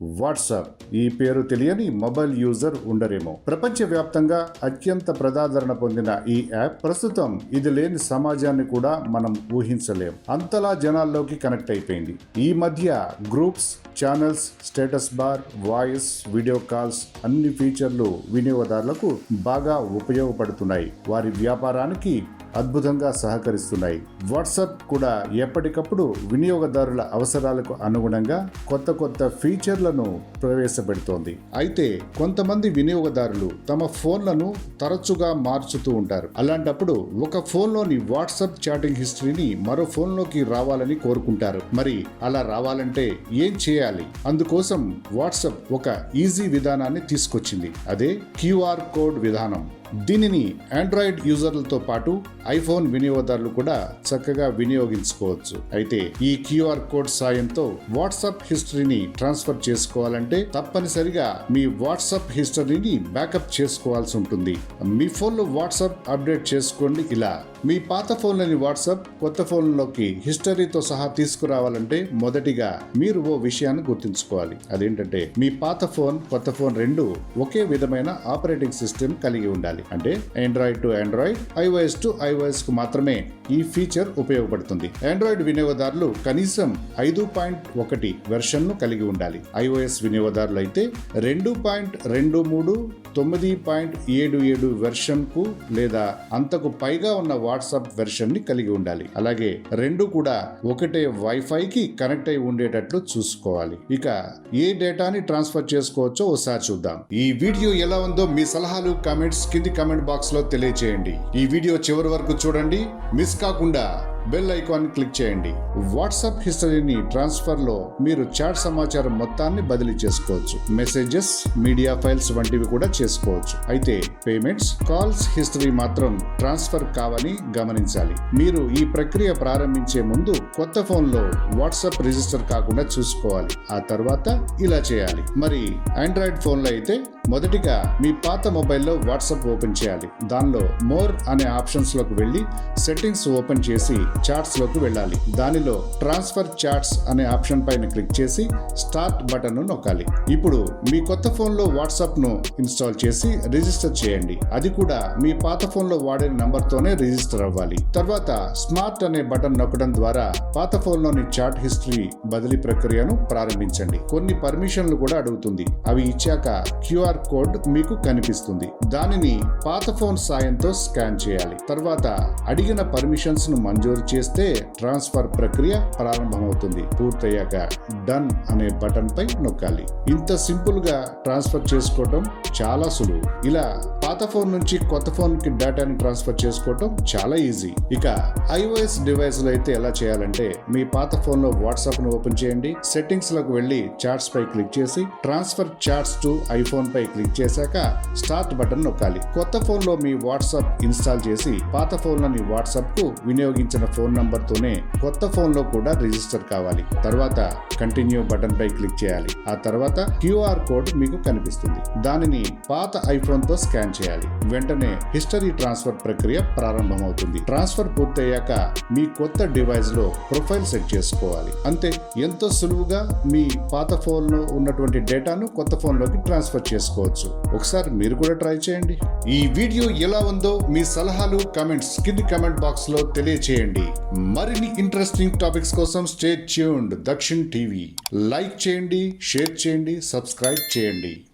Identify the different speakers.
Speaker 1: WhatsApp. ఈ పేరు తెలియని మొబైల్ యూజర్ ఉండరేమో. ప్రపంచవ్యాప్తంగా అత్యంత ప్రజాదరణ పొందిన ఈ యాప్ ప్రస్తుతం ఇది లేని సమాజాన్ని కూడా మనం ఊహించలేం. అంతలా జనాల్లోకి కనెక్ట్ అయిపోయింది. ఈ మధ్య groups channels status bar voice video calls అన్ని ఫీచర్లు వినియోగదారులకు బాగా ఉపయోగపడుతున్నాయి. వారి వ్యాపారానికి అద్భుతంగా సహకరిస్తున్నాయి. వాట్సాప్ కూడా ఎప్పటికప్పుడు వినియోగదారుల అవసరాలకు అనుగుణంగా కొత్త కొత్త ఫీచర్లను ప్రవేశపెడుతోంది. అయితే కొంతమంది వినియోగదారులు తమ ఫోన్లను తరచుగా మార్చుతూ ఉంటారు. అలాంటప్పుడు ఒక ఫోన్లోని వాట్సాప్ చాటింగ్ హిస్టరీని మరో ఫోన్లోకి రావాలని కోరుకుంటారు. మరి అలా రావాలంటే ఏం చేయాలి? అందుకోసం వాట్సాప్ ఒక ఈజీ విధానాన్ని తీసుకొచ్చింది. అదే క్యూఆర్ కోడ్ విధానం. దీనిని ఆండ్రాయిడ్ యూజర్లతో పాటు ఐఫోన్ వినియోగదారులు కూడా చక్కగా వినియోగించుకోవచ్చు. అయితే ఈ క్యూఆర్ కోడ్ సాయంతో వాట్సాప్ హిస్టరీని ట్రాన్స్ఫర్ చేసుకోవాలంటే తప్పనిసరిగా మీ వాట్సాప్ హిస్టరీని బ్యాకప్ చేసుకోవాల్సి ఉంటుంది. మీ ఫోన్లో వాట్సాప్ అప్డేట్ చేసుకోండి ఇలా. మీ పాత ఫోన్లని వాట్సాప్ కొత్త ఫోన్లోకి హిస్టరీతో సహా తీసుకురావాలంటే మొదటిగా మీరు ఓ విషయాన్ని గుర్తుంచుకోవాలి. అదేంటంటే మీ పాత ఫోన్ కొత్త ఫోన్ రెండు ఒకే విధమైన ఆపరేటింగ్ సిస్టమ్ కలిగి ఉండాలి. అంటే Android to Android iOS to ఐఓఎస్కు మాత్రమే ఈ ఫీచర్ ఉపయోగపడుతుంది. ఆండ్రాయిడ్ వినియోగదారులు కనీసం ఐదు పాయింట్ ఒకటి వెర్షన్ను కలిగి ఉండాలి. ఐఓఎస్ వినియోగదారులు అయితే రెండు పాయింట్ రెండు మూడు తొమ్మిది పాయింట్ ఏడు ఏడు వెర్షన్కు లేదా అంతకు పైగా ఉన్న వాట్సాప్ వెర్షన్ని కలిగి ఉండాలి. అలాగే రెండు కూడా ఒకటే వైఫై కి కనెక్ట్ అయి ఉండేటట్లు చూసుకోవాలి. ఇక ఏ డేటాని ట్రాన్స్ఫర్ చేసుకోవచ్చో ఒకసారి చూద్దాం. ఈ వీడియో ఎలా ఉందో మీ సలహాలు కామెంట్స్ కింది కామెంట్ బాక్స్లో తెలియజేయండి ఈ వీడియో చివరి వరకు చూడండి. మిస్ కాకుండా బెల్ ఐకాన్ క్లిక్ చేయండి. వాట్సాప్ హిస్టరీని ట్రాన్స్ఫర్లో మీరు చాట్ సమాచారం మొత్తాన్ని బదిలీ చేసుకోవచ్చు. మెసేజెస్ మీడియా ఫైల్స్ వంటివి కూడా చేసుకోవచ్చు. అయితే పేమెంట్స్ కాల్స్ హిస్టరీ మాత్రం ట్రాన్స్ఫర్ కావని గమనించాలి. మీరు ఈ ప్రక్రియ ప్రారంభించే ముందు కొత్త ఫోన్లో వాట్సాప్ రిజిస్టర్ కాకుండా చూసుకోవాలి. ఆ తర్వాత ఇలా చేయాలి. మరి ఆండ్రాయిడ్ ఫోన్లో అయితే మొదటిగా మీ పాత మొబైల్లో వాట్సాప్ ఓపెన్ చేయాలి. దానిలో మోర్ అనే ఆప్షన్స్లోకి వెళ్ళి సెట్టింగ్స్ ఓపెన్ చేసి చాట్స్లోకి వెళ్ళాలి. దానిలో ట్రాన్స్ఫర్ చాట్స్ అనే ఆప్షన్ పైన క్లిక్ చేసి స్టార్ట్ బటన్ నొక్కాలి. ఇప్పుడు మీ కొత్త ఫోన్లో వాట్సాప్ను ఇన్స్టాల్ చేసి రిజిస్టర్ చేయండి. అది కూడా మీ పాత ఫోన్లో వాడే నంబర్తోనే రిజిస్టర్ అవ్వాలి. తర్వాత స్మార్ట్ అనే బటన్ నొక్కడం ద్వారా పాత ఫోన్లోని చాట్ హిస్టరీ బదిలీ ప్రక్రియను ప్రారంభించండి. కొన్ని పర్మిషన్లు కూడా అడుగుతుంది. అవి ఇచ్చాక క్యూఆర్ కోడ్ మీకు కనిపిస్తుంది. దానిని పాత ఫోన్ సాయంతో స్కాన్ చేయాలి. తర్వాత అడిగిన పర్మిషన్స్ను మంజూరు చేస్తే ట్రాన్స్ఫర్ ప్రక్రియ ప్రారంభమవుతుంది. పూర్తయ్యాక డన్ అనే బటన్ పై నొక్కాలి. ఇంత సింపుల్గా ట్రాన్స్ఫర్ చేసుకోవటం చాలా సులువు. ఇలా పాత ఫోన్ నుంచి కొత్త ఫోన్కి డేటాని ట్రాన్స్ఫర్ చేసుకోవటం చాలా ఈజీ. ఇక ఐఓఎస్ డివైస్లో అయితే ఎలా చేయాలంటే మీ పాత ఫోన్లో వాట్సాప్ను ఓపెన్ చేయండి సెట్టింగ్స్లోకి వెళ్ళి చాట్స్ పై క్లిక్ చేసి ట్రాన్స్ఫర్ చాట్స్ టు ఐఫోన్ పై క్లిక్ చేశాక స్టార్ట్ బటన్ నొక్కాలి. కొత్త ఫోన్లో మీ వాట్సాప్ ఇన్స్టాల్ చేసి పాత ఫోన్లోని వాట్సాప్కు వినియోగించిన ఫోన్ నంబర్ తోనే కొత్త ఫోన్లో కూడా రిజిస్టర్ కావాలి. తర్వాత కంటిన్యూ బటన్ పై క్లిక్ చేయాలి. ఆ తర్వాత క్యూఆర్ కోడ్ మీకు కనిపిస్తుంది. దానిని పాత ఐఫోన్తో స్కాన్ చేయాలి. వెంటనే హిస్టరీ ట్రాన్స్ఫర్ ప్రక్రియ ప్రారంభమవుతుంది. ట్రాన్స్ఫర్ పూర్తయ్యాక మీ కొత్త డివైస్లో ప్రొఫైల్ సెట్ చేసుకోవాలి. అంతే ఎంతో సులువుగా మీ పాత ఫోన్లో ఉన్నటువంటి డేటాను కొత్త ఫోన్లోకి ట్రాన్స్ఫర్ చేసుకోవచ్చు. ఒకసారి మీరు కూడా ట్రై చేయండి. ఈ వీడియో ఎలా ఉందో మీ సలహాలు కమెంట్స్ కింది కమెంట్ బాక్స్లో తెలియచేయండి. మరిన్ని ఇంట్రెస్టింగ్ టాపిక్స్ కోసం stay tuned. Dakshin TV. Like చేయండి షేర్ చేయండి సబ్స్క్రైబ్ చేయండి.